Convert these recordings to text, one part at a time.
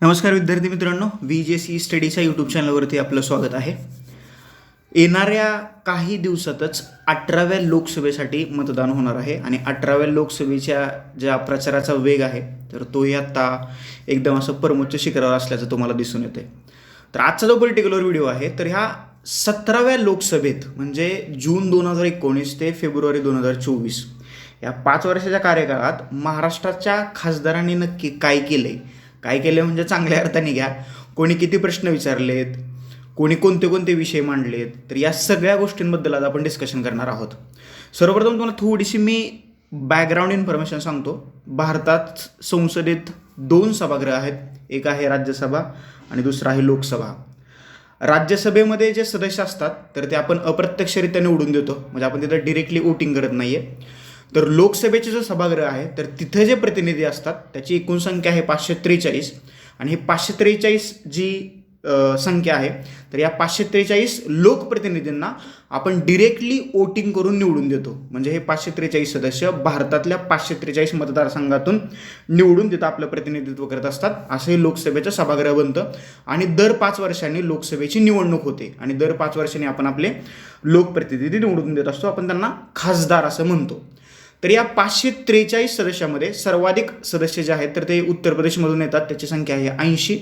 नमस्कार विद्यार्थी मित्रांनो व्ही जे सी स्टडीच्या यूट्यूब चॅनलवरती आपलं स्वागत आहे. येणाऱ्या काही दिवसातच अठराव्या लोकसभेसाठी मतदान होणार आहे आणि अठराव्या लोकसभेच्या ज्या प्रचाराचा वेग आहे तर तोही आत्ता एकदम असं परमोच्च शिखरावर असल्याचं तुम्हाला दिसून येते तर आजचा जो पर्टिक्युलर व्हिडिओ आहे तर ह्या सतराव्या लोकसभेत म्हणजे जून दोन हजार एकोणीस ते फेब्रुवारी दोन हजार चोवीस या पाच वर्षाच्या कार्यकाळात महाराष्ट्राच्या खासदारांनी नक्की काय केले काय केलं म्हणजे चांगल्या अर्थाने घ्या. कोणी किती प्रश्न विचारलेत कोणी कोणते कोणते विषय मांडलेत तर या सगळ्या गोष्टींबद्दल आज आपण डिस्कशन करणार आहोत. सर्वप्रथम तुम्हाला थोडीशी मी बॅकग्राऊंड इन्फॉर्मेशन सांगतो. भारतात संसदेत दोन सभागृह आहेत. एक आहे राज्यसभा आणि दुसरा आहे लोकसभा. राज्यसभेमध्ये जे सदस्य असतात तर ते आपण अप्रत्यक्षरित्या निवडून देतो. म्हणजे आपण तिथं डिरेक्टली वोटिंग करत नाही आहे तर लोकसभेचे जो सभागृह आहे तर तिथे जे प्रतिनिधी असतात त्याची एकूण संख्या आहे पाचशे त्रेचाळीस. आणि ही पाचशे त्रेचाळीस जी संख्या आहे तर या पाचशे त्रेचाळीस लोकप्रतिनिधींना आपण डिरेक्टली वोटिंग करून निवडून देतो. म्हणजे हे पाचशे त्रेचाळीस सदस्य भारतातल्या पाचशे त्रेचाळीस मतदारसंघातून निवडून तिथं आपलं प्रतिनिधित्व करत असतात. असं हे लोकसभेचं सभागृह बनतं. आणि दर पाच वर्षांनी लोकसभेची निवडणूक होते. आणि दर पाच वर्षांनी आपण आपले लोकप्रतिनिधी निवडून देत असतो. आपण त्यांना खासदार असं म्हणतो. तर या पाचशे त्रेचाळीस सदस्यामध्ये सर्वाधिक सदस्य जे आहेत तर ते उत्तर प्रदेशमधून येतात त्याची संख्या आहे ऐंशी.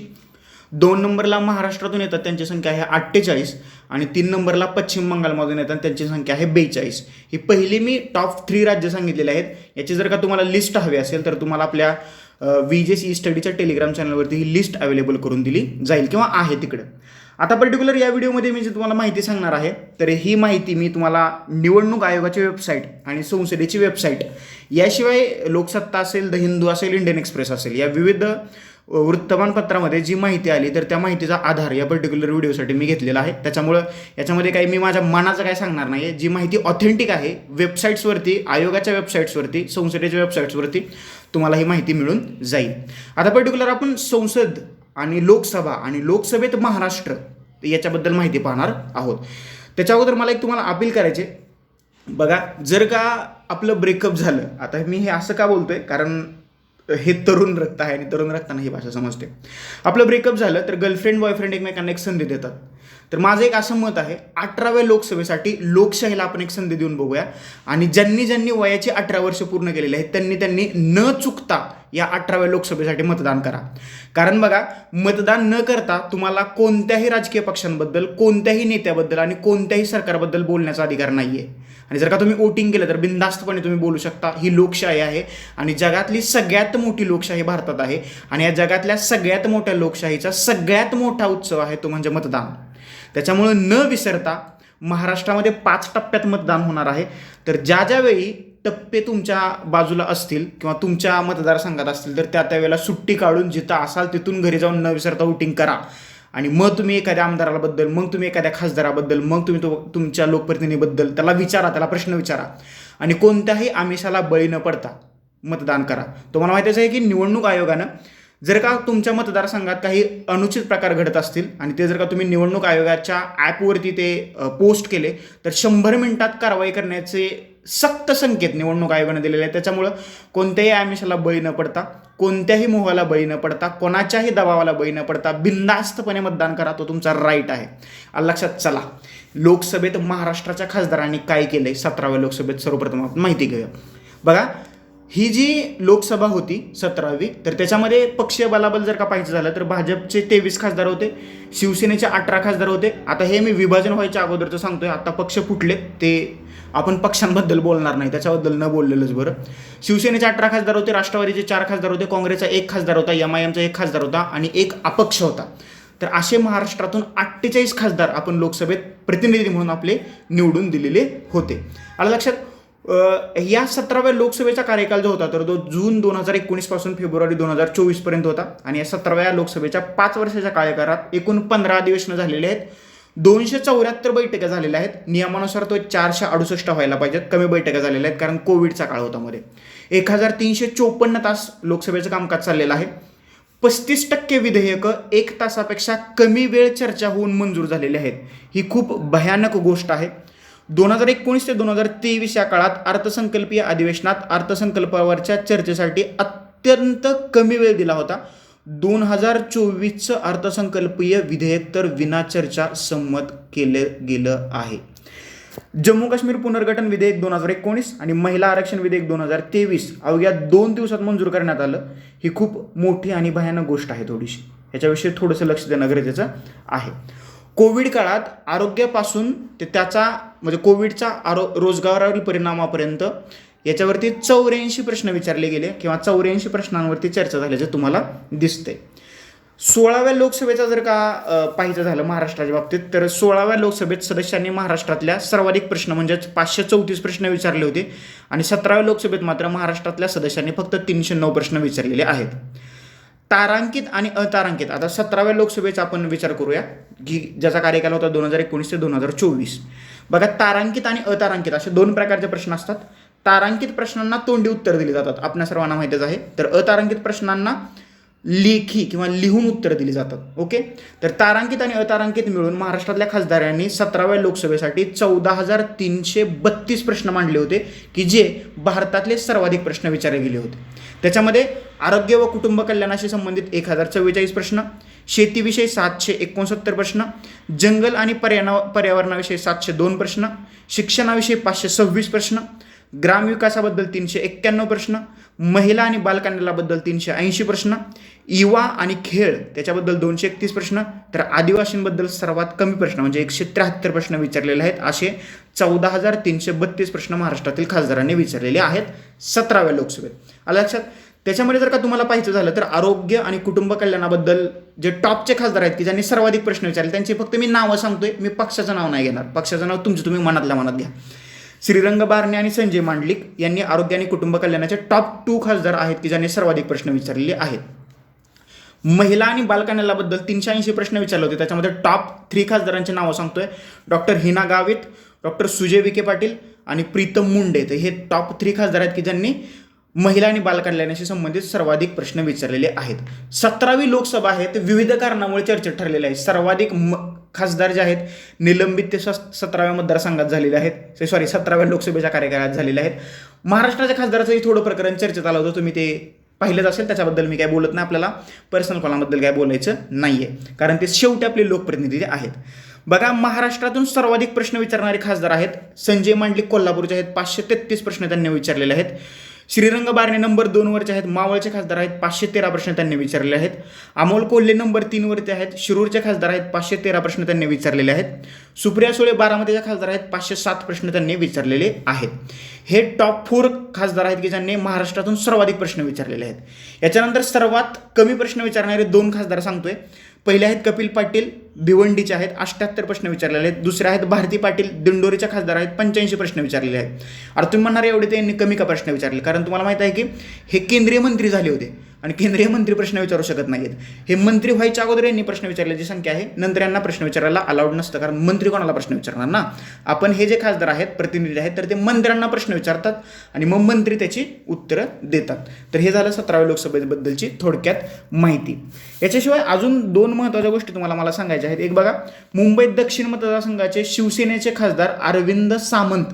दोन नंबरला महाराष्ट्रातून येतात त्यांची संख्या आहे अठ्ठेचाळीस. आणि तीन नंबरला पश्चिम बंगालमधून येतात त्यांची संख्या आहे बेचाळीस. ही पहिली मी टॉप थ्री राज्य सांगितलेले आहेत. याची जर का तुम्हाला लिस्ट हवी असेल तर तुम्हाला आपल्या व्ही जे सी स्टडीच्या टेलिग्राम चॅनलवरती ही लिस्ट अवेलेबल करून दिली जाईल किंवा आहे तिकडं. आता पर्टिक्युलर या व्हिडिओमध्ये मी जे तुम्हाला माहिती सांगणार आहे तर ही माहिती मी तुम्हाला निवडणूक आयोगाची वेबसाईट आणि संसदेची वेबसाईट याशिवाय लोकसत्ता असेल द हिंदू असेल इंडियन एक्सप्रेस असेल या विविध वृत्तमानपत्रामध्ये जी माहिती आली तर त्या माहितीचा आधार या पर्टिक्युलर व्हिडिओसाठी मी घेतलेला आहे. त्याच्यामुळं याच्यामध्ये काही मी माझ्या मनाचं काय सांगणार नाही आहे जी माहिती ऑथेंटिक आहे वेबसाईट्सवरती आयोगाच्या वेबसाईट्सवरती संसदेच्या वेबसाईट्सवरती तुम्हाला ही माहिती मिळून जाईल. आता पर्टिक्युलर आपण संसद आणि लोकसभा आणि लोकसभेत महाराष्ट्र याच्याबद्दल माहिती पाहणार आहोत. त्याच्या अगोदर मला एक तुम्हाला अपील करायचे बघा जर का आपलं ब्रेकअप झालं आता मी हे असं का बोलतोय? कारण हे तरुण रक्त आहे आणि तरुण रक्ताना ही भाषा समजते. आपलं ब्रेकअप झालं तर गर्लफ्रेंड बॉयफ्रेंड एकमेकांना एक संधी देतात. तर माझं एक असं मत आहे अठराव्या लोकसभेसाठी लोकशाहीला आपण एक संधी देऊन बघूया. आणि ज्यांनी ज्यांनी वयाची अठरा वर्ष पूर्ण केलेली आहेत त्यांनी त्यांनी न चुकता या अठराव्या लोकसभेसाठी मतदान करा. कारण बघा मतदान न करता तुम्हाला कोणत्याही राजकीय पक्षांबद्दल कोणत्याही नेत्याबद्दल आणि कोणत्याही सरकारबद्दल बोलण्याचा अधिकार नाही आहे आणि जर का तुम्ही वोटिंग केलं तर बिनधास्तपणे तुम्ही बोलू शकता ही लोकशाही आहे. आणि जगातली सगळ्यात मोठी लोकशाही भारतात आहे. आणि या जगातल्या सगळ्यात मोठ्या लोकशाहीचा सगळ्यात मोठा उत्सव आहे तो म्हणजे मतदान. त्याच्यामुळं न विसरता महाराष्ट्रामध्ये पाच टप्प्यात मतदान होणार आहे. तर ज्या ज्यावेळी टप्पे तुमच्या बाजूला असतील किंवा तुमच्या मतदारसंघात असतील तर त्या त्यावेळेला सुट्टी काढून जिथं असाल तिथून घरी जाऊन न विसरता वोटिंग करा. आणि मग तुम्ही एखाद्या आमदाराबद्दल मग तुम्ही एखाद्या खासदाराबद्दल मग तुम्ही तो तुमच्या लोकप्रतिनिधीबद्दल त्याला विचारा त्याला प्रश्न विचारा. आणि कोणत्याही आमिषाला बळी न पडता मतदान करा. तुम्हाला माहितीच आहे की निवडणूक आयोगानं जर का तुमच्या मतदारसंघात काही अनुचित प्रकार घडत असतील आणि ते जर का तुम्ही निवडणूक आयोगाच्या ॲपवरती ते पोस्ट केले तर शंभर मिनिटात कारवाई करण्याचे सक्त संकेत निवडणूक आयोगाने दिलेले आहे त्याच्यामुळं कोणत्याही आमिषाला बळी न पडता कोणत्याही मोहाला बळी न पडता कोणाच्याही दबावाला बळी न पडता बिनधास्तपणे मतदान करा तो तुमचा राईट आहे. लक्षात चला लोकसभेत महाराष्ट्राच्या खासदारांनी काय केलंय? सतराव्या लोकसभेत सर्वप्रथम माहिती घेऊया. बघा ही जी लोकसभा होती सतरावी तर त्याच्यामध्ये पक्षीय बलाबल जर का पाहायचं झालं तर भाजपचे तेवीस खासदार होते शिवसेनेचे अठरा खासदार होते. आता हे मी विभाजन व्हायच्या अगोदरचं सांगतोय आता पक्ष फुटले ते आपण पक्षांबद्दल बोलणार नाही त्याच्याबद्दल न बोललेलंच बरं. शिवसेनेचे अठरा खासदार होते राष्ट्रवादीचे चार खासदार होते काँग्रेसचा एक खासदार होता एम आय एमचा एक खासदार होता आणि एक अपक्ष होता. तर असे महाराष्ट्रातून अठ्ठेचाळीस खासदार आपण लोकसभेत प्रतिनिधी म्हणून आपले निवडून दिलेले होते. आलं लक्षात या सतराव्या लोकसभेचा कार्यकाल जो होता तर तो जून दोन हजार एकोणीसपासून फेब्रुवारी दोन हजार चोवीसपर्यंत होता. आणि या सतराव्या लोकसभेच्या पाच वर्षाच्या कार्यकाळात एकूण पंधरा अधिवेशनं झालेली आहेत. दोनशे चौऱ्याहत्तर बैठका झालेल्या आहेत. नियमानुसार तो चारशे अडुसष्ट व्हायला पाहिजेत. कमी बैठका झालेल्या आहेत कारण कोविडचा काळ होता मध्ये. एक हजार तीनशे चोपन्न तास लोकसभेचं कामकाज चाललेलं आहे. पस्तीस टक्के विधेयकं एक तासापेक्षा कमी वेळ चर्चा होऊन मंजूर झालेली आहेत. ही खूप भयानक गोष्ट आहे. दोन हजार एकोणीस ते दोन हजार तेवीस या काळात अर्थसंकल्पीय अधिवेशनात अर्थसंकल्पावरच्या चर्चेसाठी अत्यंत कमी वेळ दिला होता. दोन हजार चोवीसचं अर्थसंकल्पीय विधेयक तर विना चर्चा संमत केलं गेलं आहे. जम्मू काश्मीर पुनर्गठन विधेयक दोन हजार एकोणीस आणि महिला आरक्षण विधेयक दोन हजार तेवीस अवघ्या दोन दिवसात मंजूर करण्यात आलं. ही खूप मोठी आणि भयानक गोष्ट आहे थोडीशी. याच्याविषयी थोडंसं लक्ष देणं गरजेचं आहे. कोविड काळात आरोग्यापासून ते त्याचा म्हणजे कोविडचा आरो रोजगारावरील परिणामापर्यंत याच्यावरती चौऱ्याऐंशी प्रश्न विचारले गेले किंवा चौऱ्याऐंशी प्रश्नांवरती चर्चा झाल्याचं तुम्हाला दिसते सोळाव्या लोकसभेचा जर का पाहिजे झालं महाराष्ट्राच्या बाबतीत तर सोळाव्या लोकसभेत सदस्यांनी महाराष्ट्रातल्या सर्वाधिक प्रश्न म्हणजेच पाचशे चौतीस प्रश्न विचारले होते आणि सतराव्या लोकसभेत मात्र महाराष्ट्रातल्या सदस्यांनी फक्त तीनशे नऊ प्रश्न विचारलेले आहेत. तारांकित आणि अतारांकित. आता सतराव्या लोकसभेचा आपण विचार करूया की ज्याचा कार्यकाल होता दोन हजार एकोणीस ते दोन हजार चोवीस. बघा तारांकित आणि अतारांकित असे दोन प्रकारचे प्रश्न असतात. तारांकित प्रश्नांना तोंडी उत्तर दिली जातात. आपल्या सर्वांना माहितीच आहे. तर अतारांकित प्रश्नांना लेखी किंवा लिहून उत्तर दिली जातात. ओके? तर तारांकित आणि अतारांकित मिळून महाराष्ट्रातल्या खासदारांनी सतराव्या लोकसभेसाठी चौदा हजार तीनशे बत्तीस प्रश्न मांडले होते की जे भारतातले सर्वाधिक प्रश्न विचारले गेले होते. त्याच्यामध्ये आरोग्य व कुटुंब कल्याणाशी संबंधित एक हजार चव्वेचाळीस प्रश्न शेतीविषयी सातशे एकोणसत्तर प्रश्न जंगल आणि पर्याना पर्यावरणाविषयी सातशे दोन प्रश्न शिक्षणाविषयी पाचशे सव्वीस प्रश्न ग्रामविकासाबद्दल तीनशे एक्क्याण्णव प्रश्न महिला आणि बालकल्याणाबद्दल तीनशे ऐंशी प्रश्न युवा आणि खेळ त्याच्याबद्दल दोनशे एकतीस प्रश्न तर आदिवासींबद्दल सर्वात कमी प्रश्न म्हणजे एकशे त्र्याहत्तर प्रश्न विचारलेले आहेत असे चौदा हजार तीनशे बत्तीस प्रश्न महाराष्ट्रातील खासदारांनी विचारलेले आहेत सतराव्या लोकसभेत. आलं लक्षात? त्याच्यामध्ये जर का तुम्हाला पाहायचं झालं तर आरोग्य आणि कुटुंब कल्याणाबद्दल जे टॉपचे खासदार आहेत की ज्यांनी सर्वाधिक प्रश्न विचारले त्यांची फक्त मी नावं सांगतोय मी पक्षाचं नाव नाही घेणार. पक्षाचं नाव तुमचं तुम्ही मनातल्या मनात घ्या. श्रीरंग बारणे आणि संजय मांडलिक यांनी आरोग्य आणि कुटुंब कल्याणाचे टॉप टू खासदार आहेत की ज्यांनी सर्वाधिक प्रश्न विचारलेले आहेत. महिला आणि बालकल्याणाबद्दल तीनशे ऐंशी प्रश्न विचारले होते त्याच्यामध्ये टॉप थ्री खासदारांची नावं सांगतोय. डॉक्टर हिना गावित डॉक्टर सुजय विखे पाटील आणि प्रीतम मुंडे. तर हे टॉप थ्री खासदार आहेत की ज्यांनी महिला आणि बालकल्याणाशी संबंधित सर्वाधिक प्रश्न विचारलेले आहेत. सतरावी लोकसभा आहे ते विविध कारणामुळे चर्चेत ठरलेले आहेत. सर्वाधिक म खासदार जे आहेत निलंबित ते स सतराव्या मतदारसंघात झालेले आहेत. सॉरी सतराव्या लोकसभेच्या कार्यकाळात झालेले आहेत. महाराष्ट्राच्या खासदाराचंही थोडं प्रकरण चर्चेत आलं होतं. तुम्ही ते पाहिलंच असेल त्याच्याबद्दल मी काय बोलत नाही आपल्याला. पर्सनल कॉलाबद्दल काय बोलायचं नाही आहे कारण ते शेवटी आपले लोकप्रतिनिधी आहेत. बघा महाराष्ट्रातून सर्वाधिक प्रश्न विचारणारे खासदार आहेत. संजय मांडलिक कोल्हापूरचे आहेत. पाचशे तेहतीस प्रश्न त्यांनी विचारलेले आहेत. श्रीरंग बारणे नंबर दोनवरचे आहेत मावळचे खासदार आहेत पाचशे तेरा प्रश्न त्यांनी विचारले आहेत. अमोल कोल्हे नंबर तीनवरचे आहेत शिरूरचे खासदार आहेत पाचशे तेरा प्रश्न त्यांनी विचारलेले आहेत. सुप्रिया सुळे बारामतीचे खासदार आहेत पाचशे सात प्रश्न त्यांनी विचारलेले आहेत. हे टॉप फोर खासदार आहेत की ज्यांनी महाराष्ट्रातून सर्वाधिक प्रश्न विचारलेले आहेत. याच्यानंतर सर्वात कमी प्रश्न विचारणारे दोन खासदार सांगतोय. पहिले आहेत कपिल पाटील भिवंडीचे आहेत अठ्ठ्याहत्तर प्रश्न विचारलेले आहेत. दुसरे आहेत भारती पाटील दिंडोरीच्या खासदार आहेत पंच्याऐंशी प्रश्न विचारलेले आहेत. अरे तुम्ही म्हणणार एवढे त्यांनी कमी का प्रश्न विचारले? कारण तुम्हाला माहीत आहे की हे केंद्रीय मंत्री झाले होते आणि केंद्रीय मंत्री प्रश्न विचारू शकत नाहीत. हे मंत्री व्हायच्या अगोदर यांनी प्रश्न विचारल्याची संख्या आहे नंतर यांना प्रश्न विचारायला अलाउड नसतं कारण मंत्री कोणाला प्रश्न विचारणार ना? आपण हे जे खासदार आहेत प्रतिनिधी आहेत तर ते मंत्र्यांना प्रश्न विचारतात आणि मग मंत्री त्याची उत्तरं देतात. तर हे झालं सतराव्या लोकसभेबद्दलची थोडक्यात माहिती. याच्याशिवाय अजून दोन महत्त्वाच्या गोष्टी तुम्हाला मला सांगायच्या आहेत. एक बघा मुंबईत दक्षिण मतदारसंघाचे शिवसेनेचे खासदार अरविंद सामंत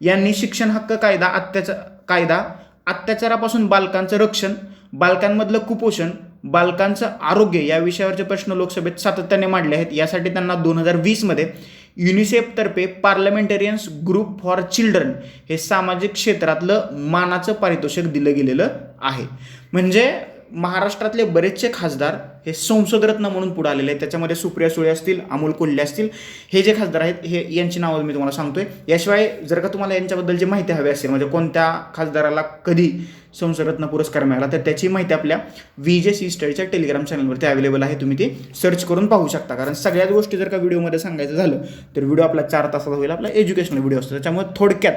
यांनी शिक्षण हक्क कायदा अत्याचार कायदा अत्याचारापासून बालकांचं रक्षण बालकांमधलं कुपोषण बालकांचं आरोग्य या विषयावरचे प्रश्न लोकसभेत सातत्याने मांडले आहेत. यासाठी त्यांना दोन हजार वीसमध्ये युनिसेफतर्फे पार्लमेंटेरियन्स ग्रुप फॉर चिल्ड्रन हे सामाजिक क्षेत्रातलं मानाचं पारितोषिक दिलं गेलेलं आहे. म्हणजे महाराष्ट्रातले बरेचसे खासदार हे संसदरत्न म्हणून पुढे आलेले आहेत. त्याच्यामध्ये सुप्रिया सुळे असतील अमोल कोल्हे असतील हे जे खासदार आहेत हे यांची नावं मी तुम्हाला सांगतोय. याशिवाय जर का तुम्हाला यांच्याबद्दल जी माहिती हवी असेल म्हणजे कोणत्या खासदाराला कधी संसदरत्न पुरस्कार मिळाला तर त्याची माहिती आपल्या व्ही जे सी स्टडीच्या टेलिग्राम चॅनलवरती अवेलेबल आहे. तुम्ही ते सर्च करून पाहू शकता. कारण सगळ्याच गोष्टी जर का व्हिडिओमध्ये सांगायचं झालं तर व्हिडिओ आपला चार तासाचा होईल आपला एज्युकेशनल व्हिडिओ असतो. त्याच्यामुळे थोडक्यात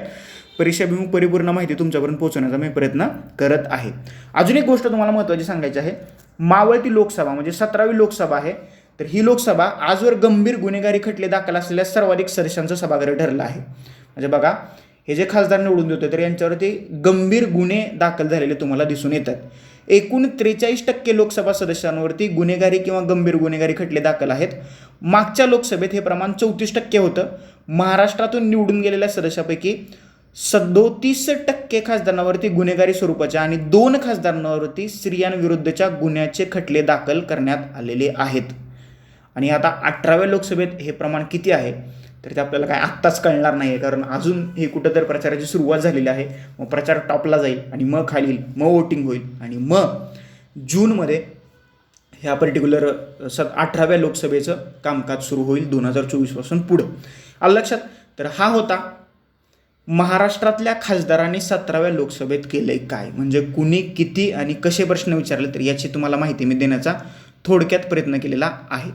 परीक्षाभिमुख परिपूर्ण माहिती तुमच्यापर्यंत पोहोचवण्याचा मी प्रयत्न करत आहे. अजून एक गोष्ट तुम्हाला महत्त्वाची सांगायची आहे. मावळती लोकसभा म्हणजे सतरावी लोकसभा आहे. तर ही लोकसभा आजवर गंभीर गुन्हेगारी खटले दाखल असलेल्या सर्वाधिक सदस्यांचं सभागृह ठरलं आहे. म्हणजे बघा हे जे खासदार निवडून देतो तर यांच्यावरती गंभीर गुन्हे दाखल झालेले तुम्हाला दिसून येतात. एकूण त्रेचाळीस टक्के लोकसभा सदस्यांवरती गुन्हेगारी किंवा गंभीर गुन्हेगारी खटले दाखल आहेत. मागच्या लोकसभेत हे प्रमाण चौतीस टक्के होतं. महाराष्ट्रातून निवडून गेलेल्या सदस्यापैकी सदोतीस टक्के खासदारांवरती गुन्हेगारी स्वरूपाच्या आणि दोन खासदारांवरती स्त्रियांविरुद्धच्या गुन्ह्याचे खटले दाखल करण्यात आलेले आहेत. आणि आता अठराव्या लोकसभेत हे प्रमाण किती आहे? तर ते आपल्याला काय आत्ताच कळणार नाही आहे कारण अजून हे कुठंतरी प्रचाराची सुरुवात झालेली आहे. मग प्रचार टॉपला जाईल आणि मग खालील मग वोटिंग होईल आणि मग जूनमध्ये ह्या पर्टिक्युलर स अठराव्या लोकसभेचं कामकाज सुरू होईल दोन हजार चोवीसपासून पुढं. आलं लक्षात? तर हा होता महाराष्ट्रातल्या खासदारांनी सतराव्या लोकसभेत केलंय काय? म्हणजे कुणी किती आणि कसे प्रश्न विचारले तर याची तुम्हाला माहिती मी देण्याचा थोडक्यात प्रयत्न केलेला आहे.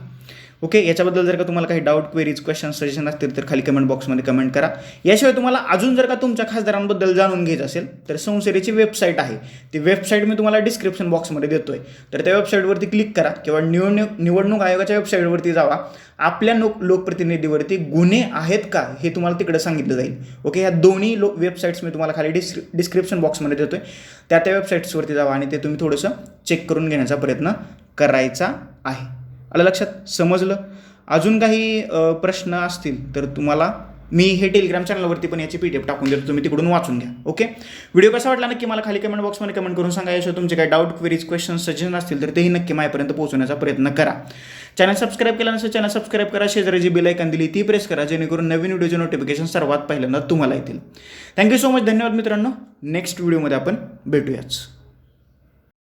ओके याच्याबद्दल जर का तुम्हाला काही डाऊट क्वेरीज क्वेश्चन सजेशन असतील तर खाली कमेंट बॉक्समध्ये कमेंट करा. याशिवाय तुम्हाला अजून जर का तुमच्या खासदारांबद्दल जाणून घ्यायचं असेल तर संसदेची वेबसाईट आहे. ती वेबसाईट मी तुम्हाला डिस्क्रिप्शन बॉक्समध्ये देतोय. तर त्या वेबसाईटवरती क्लिक करा किंवा निवडणूक निवडणूक आयोगाच्या वेबसाईटवरती जावा. आपल्या लोक लोकप्रतिनिधीवरती गुन्हे आहेत का हे तुम्हाला तिकडे सांगितलं जाईल. ओके ह्या दोन्ही लो वेबसाईट्स मी तुम्हाला खाली डिस्क्रि डिस्क्रिप्शन बॉक्समध्ये देतोय. त्या त्या वेबसाईट्सवरती जावा आणि ते तुम्ही थोडंसं चेक करून घेण्याचा प्रयत्न करायचा आहे. आलं लक्षात? समजलं? अजून काही प्रश्न असतील तर तुम्हाला मी हे टेलिग्राम चॅनलवरती पण याची पी डी एफ टाकून देतो. तुम्ही तिकडून वाचून घ्या. ओके? व्हिडिओ कसा वाटला नक्की मला खाली कमेंट बॉक्समध्ये कमेंट करून सांगा. याशिवाय तुमचे काही डाऊट क्वेरीज क्वेश्चन सजेशन असतील तर तेही नक्की माझ्यापर्यंत पोहोचवण्याचा प्रयत्न करा. चॅनल सबस्क्राईब केला नसेल चॅनल सबस्क्राईब करा. शेजारी जी बिलायकन दिली ती प्रेस करा जेणेकरून नवीन व्हिडिओचे नोटिफिकेशन सर्वात पहिल्यांदा तुम्हाला येतील. थँक्यू सो मच धन्यवाद मित्रांनो. नेक्स्ट व्हिडिओमध्ये आपण भेटूयाच.